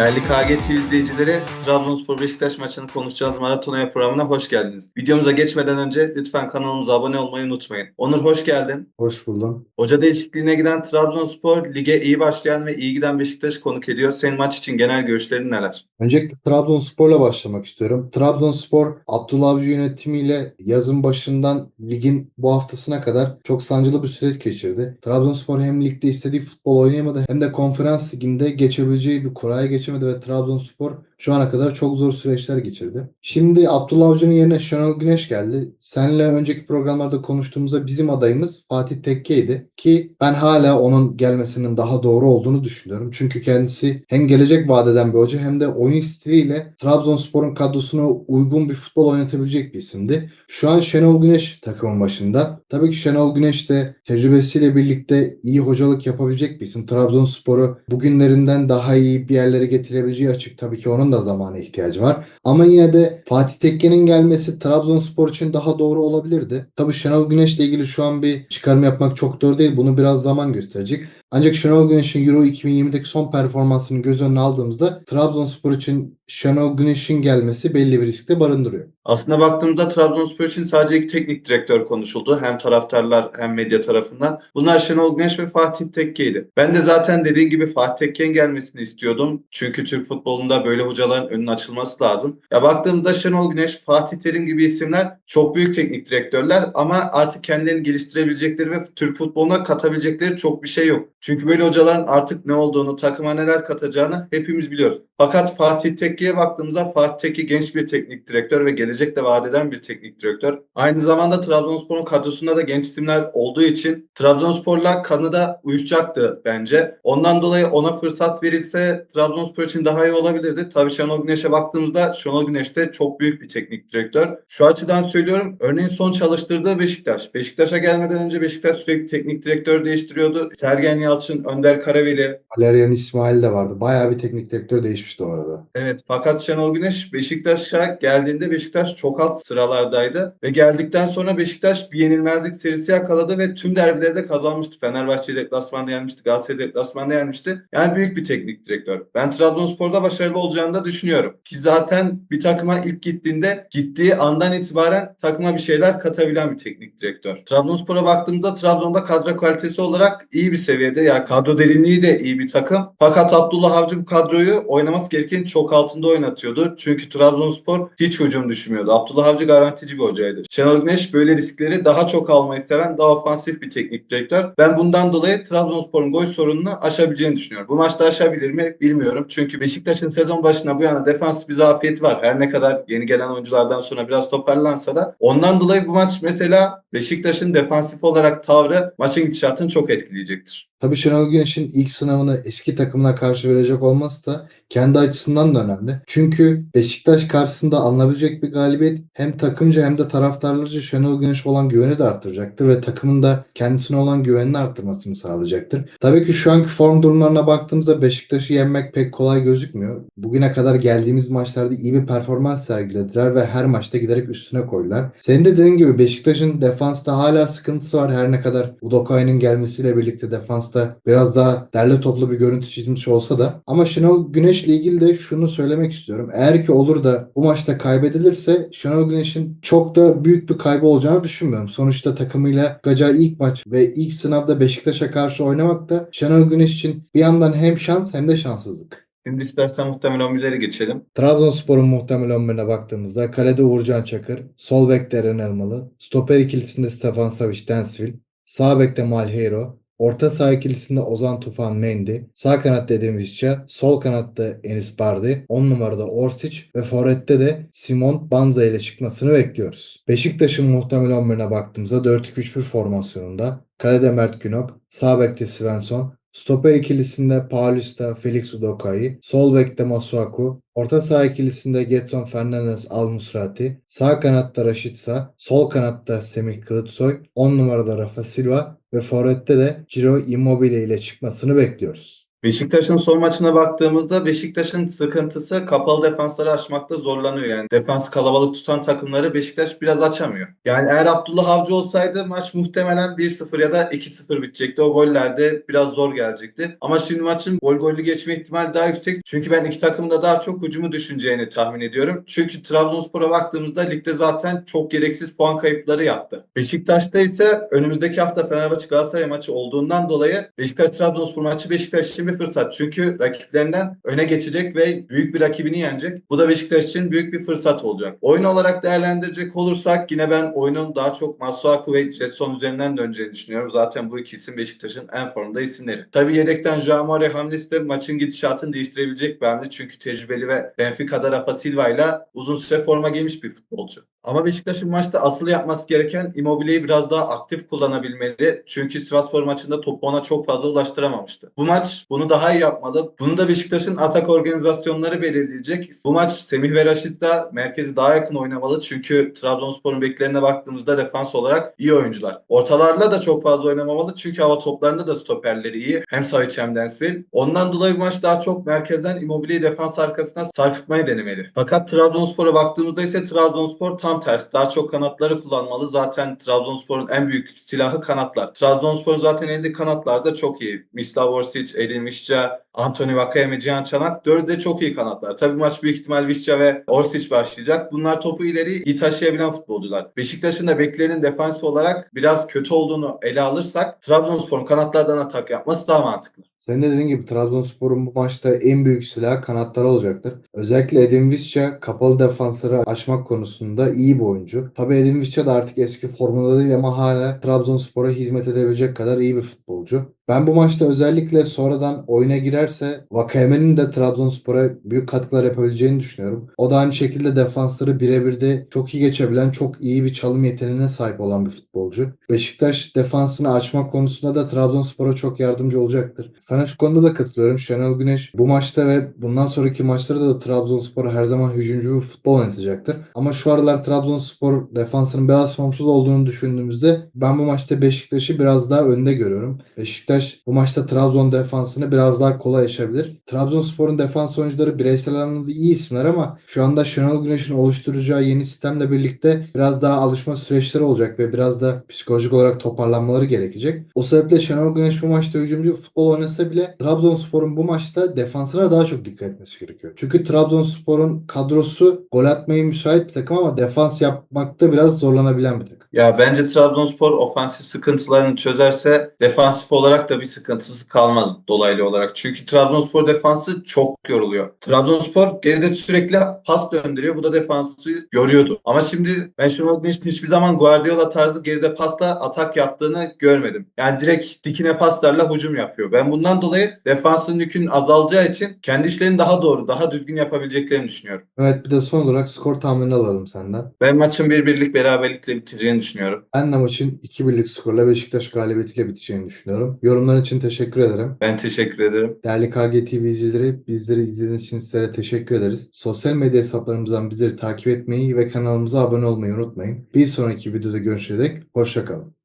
Değerli KGT izleyicileri, Trabzonspor Beşiktaş maçını konuşacağız Maratona programına hoş geldiniz. Videomuza geçmeden önce lütfen kanalımıza abone olmayı unutmayın. Onur hoş geldin. Hoş buldum. Hoca değişikliğine giden Trabzonspor lige iyi başlayan ve iyi giden Beşiktaş'ı konuk ediyor. Senin maç için genel görüşlerin neler? Öncelikle Trabzonspor'la başlamak istiyorum. Trabzonspor Abdullah Avcı yönetimiyle yazın başından ligin bu haftasına kadar çok sancılı bir süreç geçirdi. Trabzonspor hem ligde istediği futbol oynayamadı hem de konferans liginde geçebileceği bir kuraya geçemedi ve Trabzonspor şu ana kadar çok zor süreçler geçirdi. Şimdi Abdullah Avcı'nın yerine Şenol Güneş geldi. Seninle önceki programlarda konuştuğumuzda bizim adayımız Fatih Tekke'ydi ki ben hala onun gelmesinin daha doğru olduğunu düşünüyorum. Çünkü kendisi hem gelecek vadeden bir hoca hem de oyun stiliyle Trabzonspor'un kadrosuna uygun bir futbol oynatabilecek bir isimdi. Şu an Şenol Güneş takımın başında. Tabii ki Şenol Güneş de tecrübesiyle birlikte iyi hocalık yapabilecek bir isim. Trabzonspor'u bugünlerinden daha iyi bir yerlere getirebileceği açık. Tabii ki onun da zamana ihtiyacı var. Ama yine de Fatih Tekke'nin gelmesi Trabzonspor için daha doğru olabilirdi. Tabii Şenol Güneş'le ilgili şu an bir çıkarım yapmak çok doğru değil. Bunu biraz zaman gösterecek. Ancak Şenol Güneş'in Euro 2020'deki son performansını göz önüne aldığımızda Trabzonspor için Şenol Güneş'in gelmesi belli bir riskte barındırıyor. Aslında baktığımızda Trabzonspor için sadece iki teknik direktör konuşuldu. Hem taraftarlar hem medya tarafından. Bunlar Şenol Güneş ve Fatih Tekke'ydi. Ben de zaten dediğin gibi Fatih Tekke'nin gelmesini istiyordum. Çünkü Türk futbolunda böyle hocaların önünün açılması lazım. Ya baktığımızda Şenol Güneş, Fatih Terim gibi isimler çok büyük teknik direktörler ama artık kendilerini geliştirebilecekleri ve Türk futboluna katabilecekleri çok bir şey yok. Çünkü böyle hocaların artık ne olduğunu, takıma neler katacağını hepimiz biliyoruz. Fakat Fatih Tekke'ye baktığımızda Fatih Tekke genç bir teknik direktör ve gelecekte vaat eden bir teknik direktör. Aynı zamanda Trabzonspor'un kadrosunda da genç isimler olduğu için Trabzonspor'la kanı da uyuşacaktı bence. Ondan dolayı ona fırsat verilse Trabzonspor için daha iyi olabilirdi. Tabii Şenol Güneş'e baktığımızda Şenol Güneş de çok büyük bir teknik direktör. Şu açıdan söylüyorum. Örneğin son çalıştırdığı Beşiktaş. Beşiktaş'a gelmeden önce Beşiktaş sürekli teknik direktör değiştiriyordu. Sergen Yalçın, Önder Karaveli, Valerian İsmail de vardı. Bayağı bir teknik direktör değişmişti o arada. Evet fakat Şenol Güneş Beşiktaş'a geldiğinde Beşiktaş çok alt sıralardaydı ve geldikten sonra Beşiktaş bir yenilmezlik serisi yakaladı ve tüm derbileri de kazanmıştı. Fenerbahçe'yi deplasmanda yenmişti, Galatasaray'ı deplasmanda yenmişti. Yani büyük bir teknik direktör. Ben Trabzonspor'da başarılı olacağını da düşünüyorum. Ki zaten bir takıma ilk gittiğinde gittiği andan itibaren takıma bir şeyler katabilen bir teknik direktör. Trabzonspor'a baktığımda Trabzon'da kadro kalitesi olarak iyi bir seviyede. Yani kadro derinliği de iyi bir takım. Fakat Abdullah Avcı bu kadroyu oynaması gereken çok altında oynatıyordu. Çünkü Trabzonspor hiç hücum düşmüyordu. Abdullah Avcı garantici bir hocaydı. Şenol Güneş böyle riskleri daha çok almayı seven, daha ofansif bir teknik direktör. Ben bundan dolayı Trabzonspor'un gol sorununu aşabileceğini düşünüyorum. Bu maçta aşabilir mi bilmiyorum. Çünkü Beşiktaş'ın sezon başına bu yana defans bir zafiyeti var. Her ne kadar yeni gelen oyunculardan sonra biraz toparlansa da. Ondan dolayı bu maç mesela Beşiktaş'ın defansif olarak tavrı maçın gidişatını çok etkileyecektir. Tabii Şenol Güneş'in ilk sınavını eski takımına karşı verecek olması da kendi açısından da önemli. Çünkü Beşiktaş karşısında alınabilecek bir galibiyet hem takımca hem de taraftarlarca Şenol Güneş olan güveni de arttıracaktır ve takımın da kendisine olan güvenini arttırmasını sağlayacaktır. Tabii ki şu anki form durumlarına baktığımızda Beşiktaş'ı yenmek pek kolay gözükmüyor. Bugüne kadar geldiğimiz maçlarda iyi bir performans sergilediler ve her maçta giderek üstüne koydular. Senin de dediğin gibi Beşiktaş'ın defansta hala sıkıntısı var her ne kadar Udokay'ın gelmesiyle birlikte defansta biraz daha derli toplu bir görüntü çizmiş olsa da ama Şenol Güneş'le ilgili de şunu söylemek istiyorum. Eğer ki olur da bu maçta kaybedilirse Şenol Güneş'in çok da büyük bir kaybı olacağını düşünmüyorum. Sonuçta takımıyla Gaca ilk maç ve ilk sınavda Beşiktaş'a karşı oynamak da Şenol Güneş için bir yandan hem şans hem de şanssızlık. Şimdi istersen muhtemel 11'lere geçelim. Trabzonspor'un muhtemel 11'ine baktığımızda kalede Uğurcan Çakır, sol bekte Eren Elmalı, stoper ikilisinde Stefan Savic Densville, sağ bekte Malheiro, orta saha ikilisinde Ozan Tufan Mendy, sağ kanatta Edin Visca, sol kanatta Enis Bardi, 10 numarada Orsic ve forvette de Simon Banza ile çıkmasını bekliyoruz. Beşiktaş'ın muhtemel 11'ine baktığımızda 4-2-3-1 formasyonunda kalede Mert Günok, sağ bekte Svensson, Stoper ikilisinde Paulista, Felix Udokay, sol bekte Masuaku, orta saha ikilisinde Getson Fernandez Al Musrati, sağ kanatta Rashica, sol kanatta Semih Kılıçsoy, 10 numarada Rafa Silva ve forvette de Ciro Immobile ile çıkmasını bekliyoruz. Beşiktaş'ın son maçına baktığımızda Beşiktaş'ın sıkıntısı kapalı defansları aşmakta zorlanıyor. Yani defans kalabalık tutan takımları Beşiktaş biraz açamıyor. Yani eğer Abdullah Avcı olsaydı maç muhtemelen 1-0 ya da 2-0 bitecekti. O goller de biraz zor gelecekti. Ama şimdi maçın gol gollü geçme ihtimali daha yüksek. Çünkü ben iki takımın da daha çok hücumu düşüneceğini tahmin ediyorum. Çünkü Trabzonspor'a baktığımızda ligde zaten çok gereksiz puan kayıpları yaptı. Beşiktaş'ta ise önümüzdeki hafta Fenerbahçe Galatasaray maçı olduğundan dolayı Beşiktaş Trabzonspor maçı Beşiktaş için bir fırsat. Çünkü rakiplerinden öne geçecek ve büyük bir rakibini yenecek. Bu da Beşiktaş için büyük bir fırsat olacak. Oyun olarak değerlendirecek olursak yine ben oyunun daha çok Masuaku ve Jetson üzerinden döneceğini düşünüyorum. Zaten bu iki isim Beşiktaş'ın en formda isimleri. Tabii yedekten Jamore hamlesi de maçın gidişatını değiştirebilecek bir hamle. Çünkü tecrübeli ve Benfica'da Rafa Silva ile uzun süre forma giymiş bir futbolcu. Ama Beşiktaş'ın maçta asıl yapması gereken Immobile'yi biraz daha aktif kullanabilmeli. Çünkü Sivasspor maçında topu ona çok fazla ulaştıramamıştı. Bu maç bunu daha iyi yapmalı. Bunu da Beşiktaş'ın atak organizasyonları belirleyecek. Bu maç Semih ve Raşit da merkezi daha yakın oynamalı. Çünkü Trabzonspor'un beklerine baktığımızda defans olarak iyi oyuncular. Ortalarla da çok fazla oynamamalı. Çünkü hava toplarında da stoperleri iyi. Hem Savic hem Densville. Ondan dolayı bu maç daha çok merkezden Immobile'yi defans arkasına sarkıtmayı denemeli. Fakat Trabzonspor'a baktığımızda ise Trabzonspor tam tersi. Daha çok kanatları kullanmalı. Zaten Trabzonspor'un en büyük silahı kanatlar. Trabzonspor zaten elindeki kanatlarda çok iyi. Mislav Orsic, Edin Visca, Anthony Vakayeme, Cihan Çanak. Dördü de çok iyi kanatlar. Tabii maç büyük ihtimal Visca ve Orsic başlayacak. Bunlar topu ileri iyi taşıyabilen futbolcular. Beşiktaş'ın da beklerinin defansif olarak biraz kötü olduğunu ele alırsak Trabzonspor'un kanatlardan atak yapması daha mantıklı. Senin de dediğin gibi Trabzonspor'un bu maçta en büyük silahı kanatları olacaktır. Özellikle Edin Visca kapalı defansları aşmak konusunda iyi bir oyuncu. Tabii Edin Visca da artık eski formunda değil ama hala Trabzonspor'a hizmet edebilecek kadar iyi bir futbolcu. Ben bu maçta özellikle sonradan oyuna girerse Vakayeme'nin de Trabzonspor'a büyük katkılar yapabileceğini düşünüyorum. O da aynı şekilde defansları birebir de çok iyi geçebilen, çok iyi bir çalım yeteneğine sahip olan bir futbolcu. Beşiktaş defansını açmak konusunda da Trabzonspor'a çok yardımcı olacaktır. Sana şu konuda da katılıyorum. Şenol Güneş bu maçta ve bundan sonraki maçlarda da Trabzonspor'a her zaman hücumcu bir futbol oynatacaktır. Ama şu aralar Trabzonspor defansının biraz formsuz olduğunu düşündüğümüzde ben bu maçta Beşiktaş'ı biraz daha önde görüyorum. Beşiktaş bu maçta Trabzon defansını biraz daha kolay aşabilir. Trabzonspor'un defans oyuncuları bireysel anlamda iyi isimler ama şu anda Şenol Güneş'in oluşturacağı yeni sistemle birlikte biraz daha alışma süreçleri olacak ve biraz da psikolojik olarak toparlanmaları gerekecek. O sebeple Şenol Güneş bu maçta hücumcu futbol oynasa bile Trabzonspor'un bu maçta defansına daha çok dikkat etmesi gerekiyor. Çünkü Trabzonspor'un kadrosu gol atmaya müsait bir takım ama defans yapmakta biraz zorlanabilen bir takım. Ya bence Trabzonspor ofansif sıkıntılarını çözerse defansif olarak da bir sıkıntısı kalmaz dolaylı olarak. Çünkü Trabzonspor defansı çok yoruluyor. Trabzonspor geride sürekli pas döndürüyor. Bu da defansı yoruyordu. Ama şimdi ben Şenol Güneş'in hiçbir zaman Guardiola tarzı geride pasla atak yaptığını görmedim. Yani direkt dikine paslarla hücum yapıyor. Ben bundan dolayı defansın yükünün azalacağı için kendi işlerini daha doğru, daha düzgün yapabileceklerini düşünüyorum. Evet bir de son olarak skor tahmini alalım senden. Ben maçın bir birlik beraberlikle biteceğini düşünüyorum. Ben de maçın 2-1'lik skorla Beşiktaş galibiyetiyle biteceğini düşünüyorum. Yorumlar için teşekkür ederim. Ben teşekkür ederim. Değerli KGTV izleyicileri bizleri izlediğiniz için sizlere teşekkür ederiz. Sosyal medya hesaplarımızdan bizleri takip etmeyi ve kanalımıza abone olmayı unutmayın. Bir sonraki videoda görüşene dek hoşçakalın.